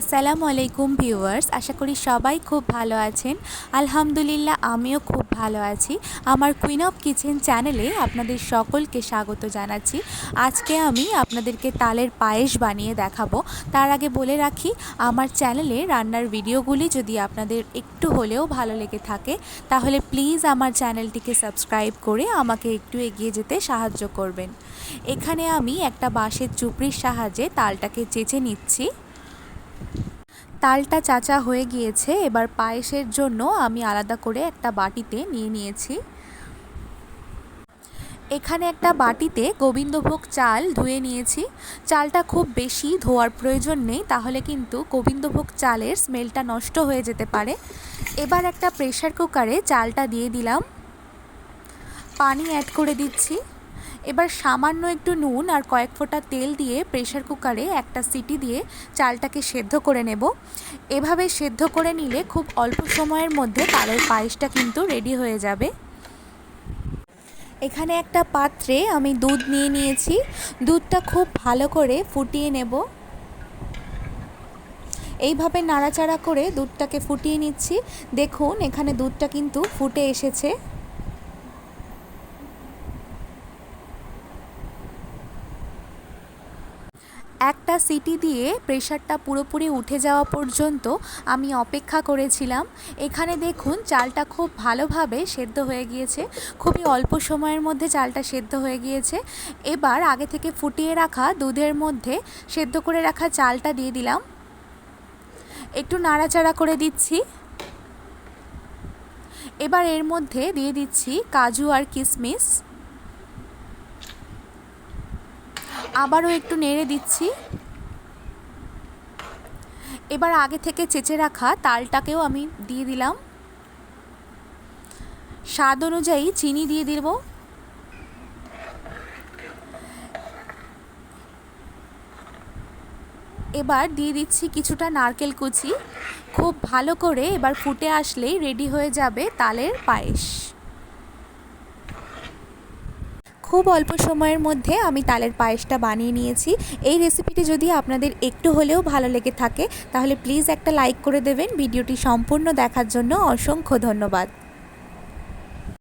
আসসালামু আলাইকুম ভিউয়ার্স, আশা করি সবাই খুব ভালো আছেন। আলহামদুলিল্লাহ, আমিও খুব ভালো আছি। আমার কুইন অফ কিচেন চ্যানেলে আপনাদের সকলকে স্বাগত জানাচ্ছি। আজকে আমি আপনাদেরকে তালের পায়েস বানিয়ে দেখাবো। তার আগে বলে রাখি, আমার চ্যানেলে রান্নার ভিডিওগুলি যদি আপনাদের একটু হলেও ভালো লেগে থাকে, তাহলে প্লিজ আমার চ্যানেলটিকে সাবস্ক্রাইব করে আমাকে একটু এগিয়ে যেতে সাহায্য করবেন। এখানে আমি একটা বাঁশের চুপড়ির সাহায্যে তালটাকে চেঁচে নিচ্ছি। তালটা চাচা হয়ে গিয়েছে, এবার পায়েসের জন্য আমি আলাদা করে একটা বাটিতে নিয়ে নিয়েছি। এখানে একটা বাটিতে গোবিন্দভোগ চাল ধুয়ে নিয়েছি। চালটা খুব বেশি ধোয়ার প্রয়োজন নেই, তাহলে কিন্তু গোবিন্দভোগ চালের স্মেলটা নষ্ট হয়ে যেতে পারে। এবার একটা প্রেশার কুকারে চালটা দিয়ে দিলাম। পানি অ্যাড করে দিচ্ছি। এবার সামান্য একটু নুন আর কয়েক ফোঁটা তেল দিয়ে প্রেশার কুকারে একটা সিটি দিয়ে চালটাকে সেদ্ধ করে নেব। এভাবে সেদ্ধ করে নিলে খুব অল্প সময়ের মধ্যে তালের পায়েসটা কিন্তু রেডি হয়ে যাবে। এখানে একটা পাত্রে আমি দুধ নিয়ে নিয়েছি। দুধটা খুব ভালো করে ফুটিয়ে নেব। এইভাবে নাড়াচাড়া করে দুধটাকে ফুটিয়ে নিচ্ছি। দেখুন, এখানে দুধটা কিন্তু ফুটে এসেছে। একটা সিটি দিয়ে প্রেশারটা পুরোপুরি উঠে যাওয়া পর্যন্ত আমি অপেক্ষা করেছিলাম। এখানে দেখুন চালটা খুব ভালোভাবে সেদ্ধ হয়ে গিয়েছে। খুবই অল্প সময়ের মধ্যে চালটা সেদ্ধ হয়ে গিয়েছে। এবার আগে থেকে ফুটিয়ে রাখা দুধের মধ্যে সেদ্ধ করে রাখা চালটা দিয়ে দিলাম। একটু নাড়াচাড়া করে দিচ্ছি। এবার এর মধ্যে দিয়ে দিচ্ছি কাজু আর কিশমিশ। আবারও একটু নেড়ে দিচ্ছি। এবার আগে থেকে চেঁচে রাখা তালটাকেও আমি দিয়ে দিলাম। স্বাদ অনুযায়ী চিনি দিয়ে দিব। এবার দিয়ে দিচ্ছি কিছুটা নারকেল কুচি। খুব ভালো করে এবার ফুটে আসলেই রেডি হয়ে যাবে তালের পায়েস। খুব অল্প সময়ের মধ্যে আমি তালের পায়েসটা বানিয়ে নিয়েছি। এই রেসিপিটি যদি আপনাদের একটু হলেও ভালো লেগে থাকে, তাহলে প্লিজ একটা লাইক করে দেবেন। ভিডিওটি সম্পূর্ণ দেখার জন্য অসংখ্য ধন্যবাদ।